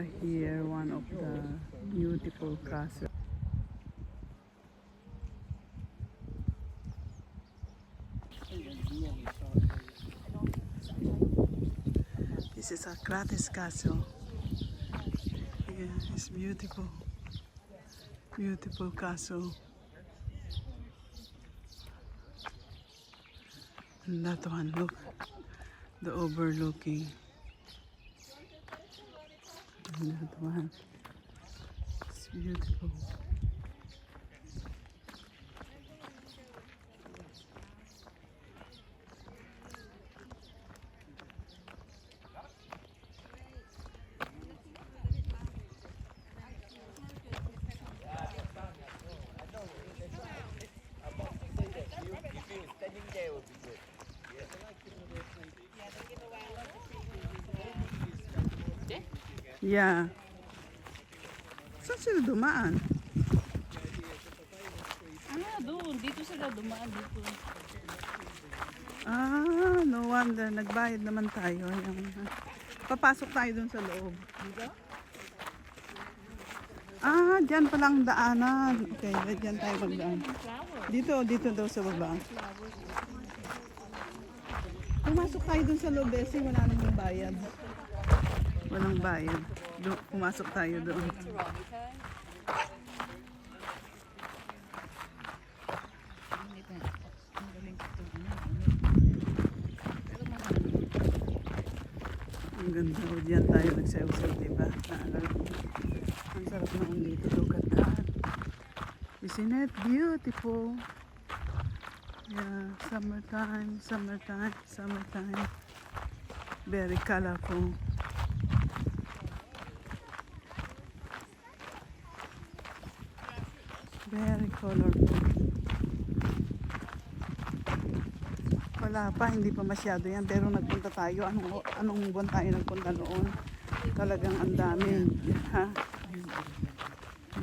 are here, one of the beautiful castles. This is Socrates Castle. Yeah, it's beautiful. Beautiful castle. And that one, look. The overlooking. And that one. It's beautiful. Yeah. Saan sila dumaan? Ah, doon. Dito sila dumaan dito. Ah, no wonder. Nagbayad naman tayo. Ayan. Papasok tayo dun sa loob. Ah, dyan palang daanan. Okay, dyan tayo magdaan. Dito, dito daw sa baba. Pumasok tayo dun sa loob, Bessie. Wala namang bayad. Walang bayad. Do, pumasok tayo doon. Ang ganda o diyan tayo nagsayaw-sayaw, di ba? Naalala. Ang sarap na dito. Look at that. Isn't it beautiful? Yeah, summertime, summertime, summertime. Very colorful. Very colorful. Wala pa, hindi pa masyado yan. Pero nagpunta tayo. Anong, anong buwan tayo nagpunta noon? Talagang ang dami. Ha?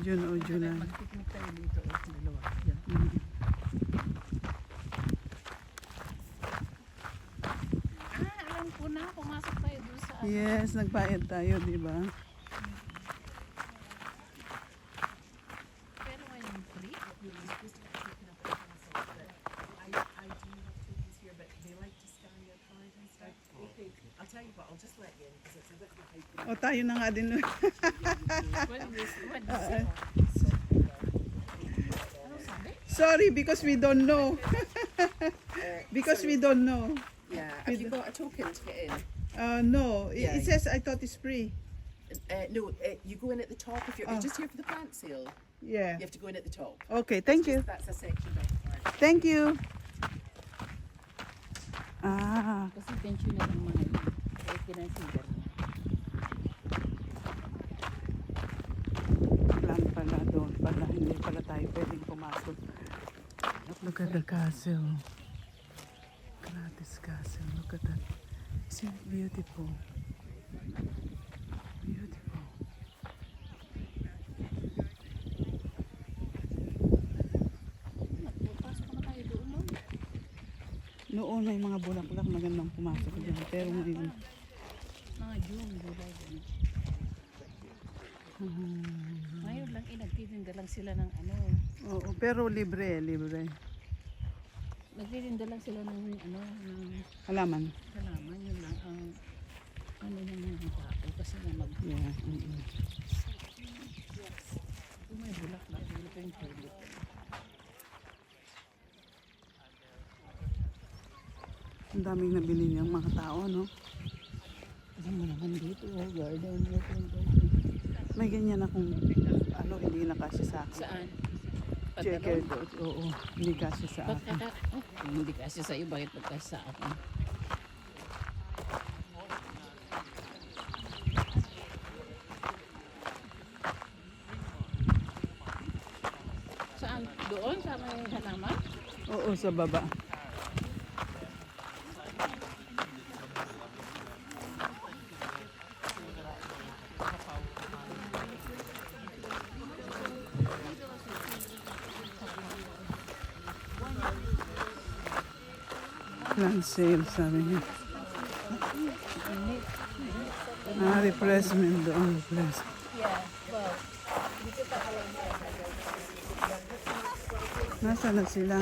June o July. Picnic tayo dito. Dalawa. Yan. Ah. Yes, nagbayad tayo, di ba? Uh, this? Ano sabi? Sorry, because we don't know. because we don't know. Yeah, have you got a token to get in? Uh, no, it, Yeah. it says I thought it's free. Uh, no, uh, you go in at the top if you're, Oh. you're just here for the plant sale. Yeah. You have to go in at the top. Okay, thank you. That's a section back there. Thank you. Ah, Kasi pension na ng mga yun. Kaya kinasigar pala. Tayo pwedeng pumasok. Look at the castle. Gratis castle. Look at that. Isn't it beautiful? Beautiful. Noon may mga bulaklak magandang pumasok dyan. Pero ngayon, Mga June, July. hmm, lang, eh, nagtitinda lang sila ng ano. oo, pero libre, libre. Nagtitinda lang sila ng ano, ng Halaman. halaman. Yun lang ang ano ng mga tao. Kasi nga mag... Yeah. mm-mm. Kung may bulak na, ko yung tulit. Ang daming nabili niyang mga tao, no? Alam mo naman dito, oh, garden. garden. May ganyan akong, hindi na kasi sa akin. Saan? Checker doon. Oo, hindi kasi sa akin. Oh, hindi kasi sa iyo, bakit pagkasi sa akin? Saan? Doon? Sa may halaman? Oo, sa baba. Plant sale, sabi niya. Ah, replacement doon. Replacement. Pa alam mo. Nasaan na sila?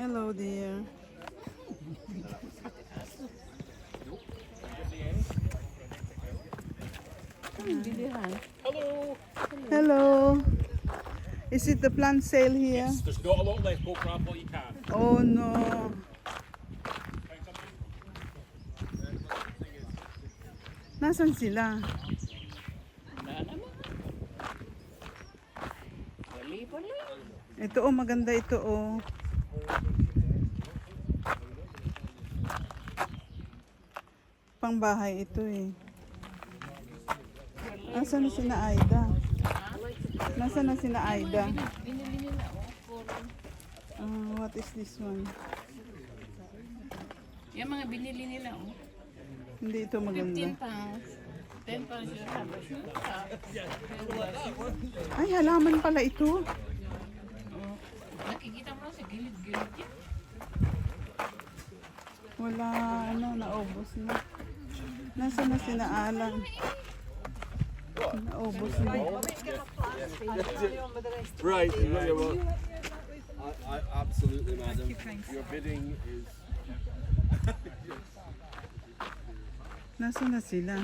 Hello, dear. Bilihan. Hello. Is it the plant sale here? There's not a lot left. Go grab what you can. Oh no. Nasaan sila? Ito oh, maganda ito oh. Pangbahay ito eh. Nasaan na sina Aida? Nasaan na sina Aida? Ah, what is this one? yung mga binili nila oh. Hindi ito maganda. 15 pounds. 10 pounds yung rubber Ay, halaman pala ito. Oh. Nakikita mo lang sa gilid-gilid. Wala, ano, naubos na. Nasa na sina Alan? Naubos na. Right. You know what? I, I, absolutely, madam. Your bidding is. Nasa na sila?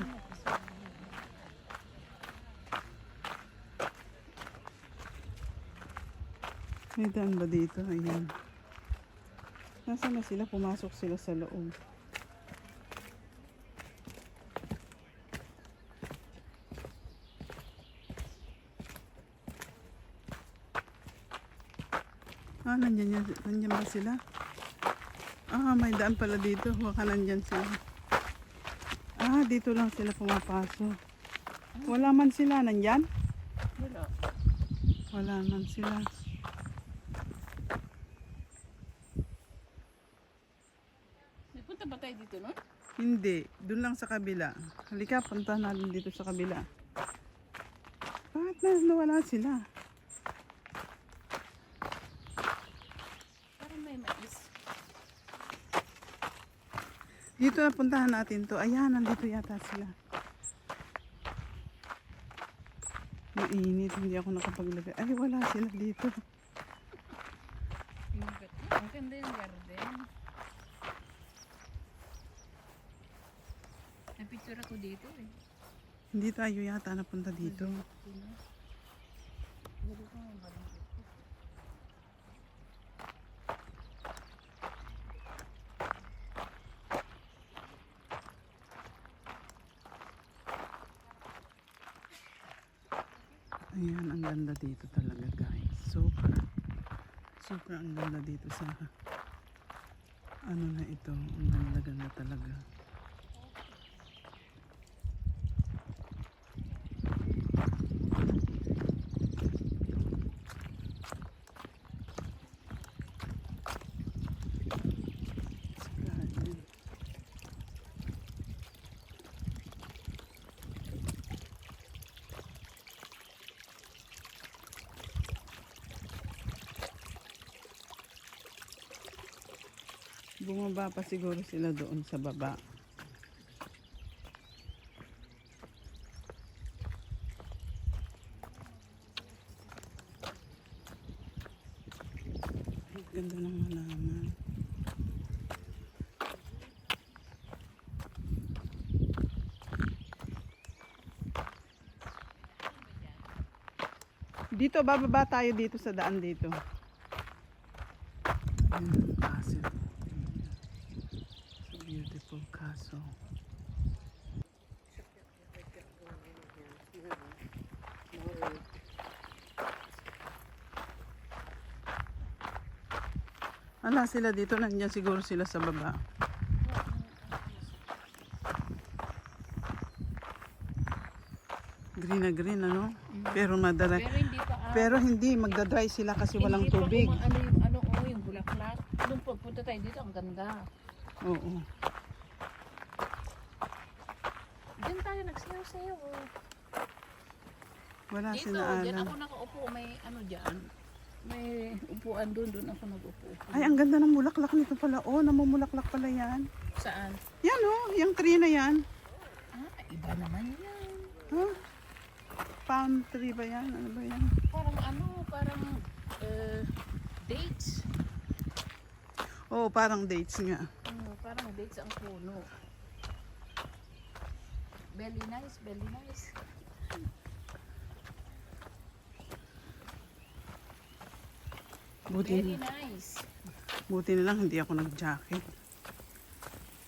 May daan ba dito? Ayan. Nasa na sila? Pumasok sila sa loob. Ah, nandyan, yan, nandyan ba sila? Ah, may daan pala dito. Baka nandyan sila. Ah, dito lang sila pumapasok. Wala man sila. Nandyan? Wala. Wala man sila. Nagpunta ba tayo dito no? Hindi. Doon lang sa kabila. Halika, punta natin dito sa kabila. Bakit na nawala sila? Parang may mais. Dito na puntahan natin to. Ayan, nandito yata sila. Mainit, hindi ako nakapaglagay. Ay, wala sila dito. Ang ganda yung garden. Napicture ako dito eh. Hindi tayo yata napunta dito. Ayan, ang ganda dito talaga guys. Super. Super ang ganda dito sa ano na ito. Ang ganda-ganda talaga. Sa garden. Bumaba pa siguro sila doon sa baba. Ay, ganda ng halaman. Dito, bababa tayo dito sa daan dito. Ayan, ang castle. So castle. Wala sila dito, nandiyan siguro sila sa baba. Green na green, ano? Pero madara. Pero hindi pa ah, Pero hindi, magdadry sila kasi walang hindi pa tubig. ano yung ano oh, yung mangga. Oo. Diyan tayo nagsayaw-sayaw. oh. Wala Dito, sina diyan Alan. ako nakaupo. May ano dyan. May upuan doon. Doon ako nag-upo. Ay, ang ganda ng bulaklak nito pala. Oh, namumulaklak pala yan. Saan? Yan oh, yung tree na yan. Ah, iba naman yan. Huh? Palm tree ba yan? Ano ba yan? Parang ano, parang uh, dates. Oh, parang dates nga. Hmm, parang dates ang puno. Very nice, very nice. Buti, Very nice. buti na lang hindi ako nag-jacket.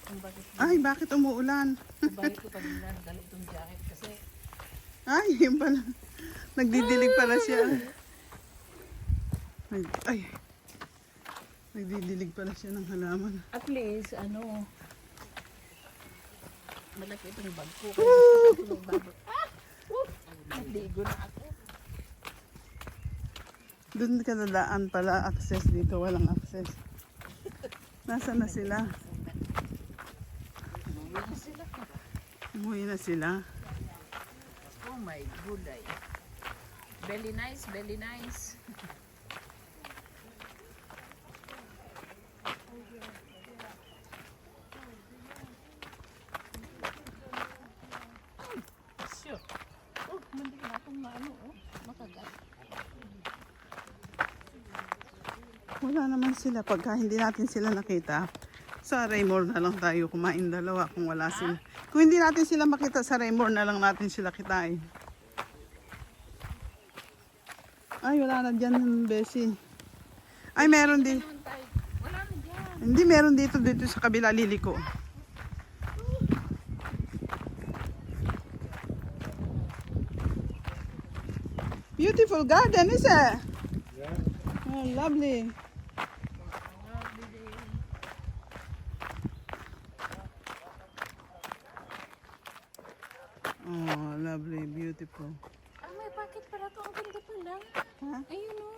Bakit, Ay, bakit umuulan? bakit ko pag nagdala itong jacket kasi Ay, yun pala. Nagdidilig pala siya. Nag- Ay. Nagdidilig pala siya ng halaman. at least ano malaki itong bag ko. Kaya itong bag ko. Ah! Woo! Naligo na ako. Doon ka dadaan pala access dito. Walang access. Nasaan na sila? Umuwi na sila. Oh my good ay. Very nice, very nice. Sure. Oh, mandi na akong maano, oh. Makagat. Wala naman sila. Pagka hindi natin sila nakita, sa Raymore na lang tayo kumain dalawa kung wala sila. Kung hindi natin sila makita sa Raymore na lang natin sila kitain. Ay, wala na dyan, Bessie. Ay, meron din. Hindi, meron dito, dito sa kabila, liliko. Beautiful garden, is it? Yeah. Oh, lovely. Oh, lovely, beautiful. Ah, may packet pala to. Ang ganda pala. Ha? Ayun, oh.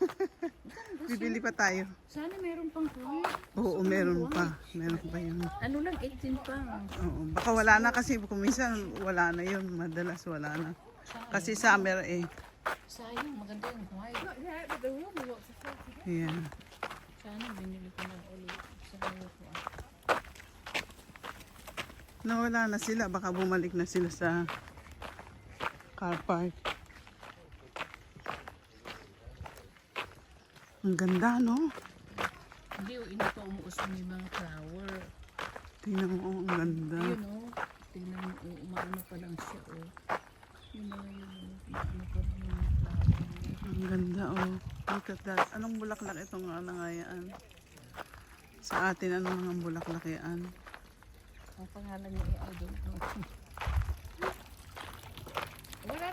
Bibili pa tayo. Sana meron pang fruit. Oo, meron pa. Meron pa yun. Ano lang, 18 pa. Oo, baka wala na kasi kung minsan wala na yun. Madalas wala na. Kasi summer eh. Sayang, maganda yung white. Yeah. Sana binili ko na ulit. Sayang ko. Nawala na sila. Baka bumalik na sila sa car park. Ang ganda, no? Hindi, oh, hindi pa umuusok yung mga flower. Tingnan mo, oh, ang ganda. Ayun oh. Tingnan mo, oh, umaano pa lang siya oh. Yung mga yun, oh, umaano pa lang yung mga flower. Ang ganda, oh. Look at that. Anong bulaklak itong nga yan? Sa atin, anong mga bulaklak yan? Ang pangalan niya ay I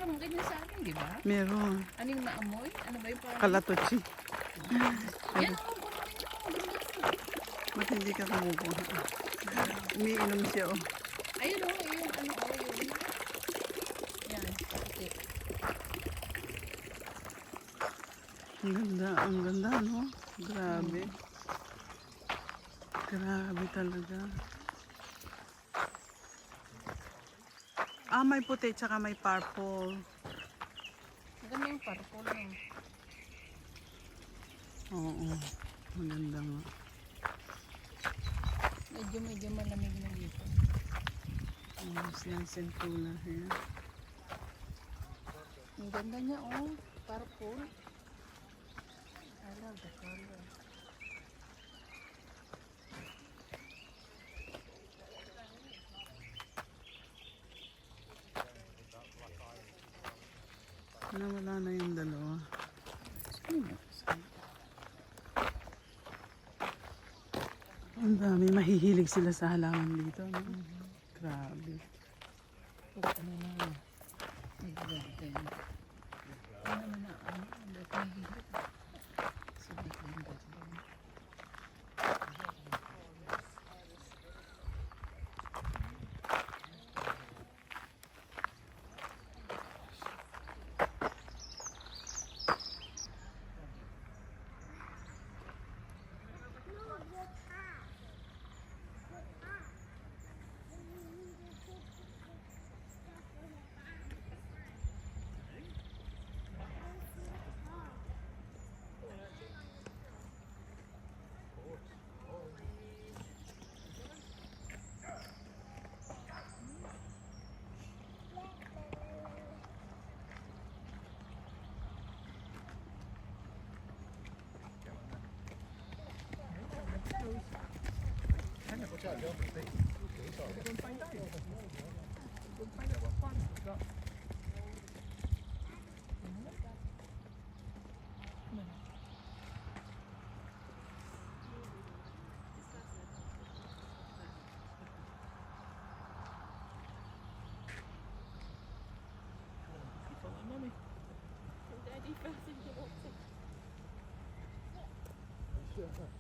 namang ganyan sa atin, di ba? Meron. Ano yung naamoy? Ano ba yung parang... Kalatochi. Yan. Ganda. Ba't hindi ka kumukuha? Umiinom siya, oh. Ayun oh, yung ano, oh, yun. Yan, okay. Ang ganda, ang ganda, no? Grabe. Grabe talaga. Ah, may puti, tsaka may purple. Maganda yung purple no. Oo, maganda nga. Medyo medyo malamig na dito. Oh, siyang sentula. Ayan. Ang ganda niya oh, purple. I love the color. Nawala na yung dalawa. Ang dami, mahihilig sila sa halaman dito. No? Grabe. Pag ano na. Ano na ano, ba't Sorry. Go and find out. Yeah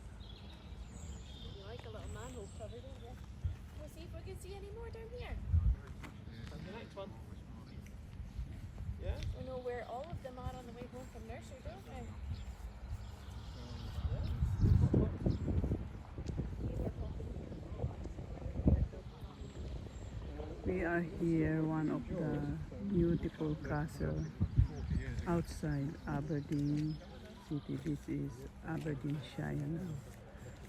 a little manhole cover, don't? We'll see if we can see any more down here. And the next one. Yeah? We know where all of them are on the way home from nursery, don't we? We are here, one of the beautiful castle outside Aberdeen City. This is Aberdeen Shire now.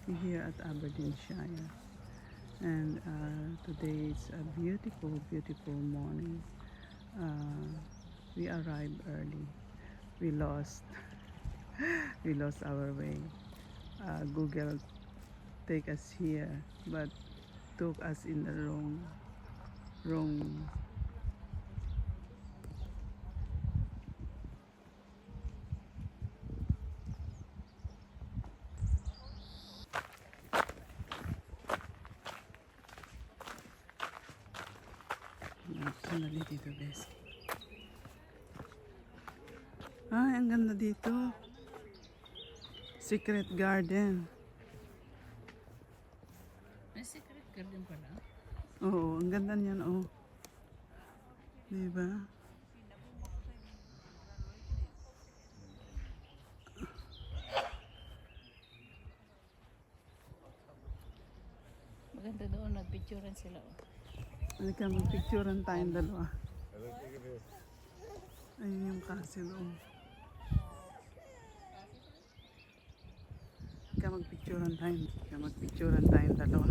Here at Aberdeen Shire. And uh, today is a beautiful, beautiful morning. Uh, we arrived early. We lost, we lost our way. Uh, Google take us here, but took us in the wrong wrong Sandali dito, bes. Ay, ang ganda dito. Secret Garden. May secret garden pala. Oo, ang ganda niyan, oh. Diba? Maganda doon, nagpicturean sila. Oh. Halika, magpicturean tayong dalawa. Ayun yung castle, oh. Halika, magpicturean tayo. Halika, magpicturean tayong dalawa.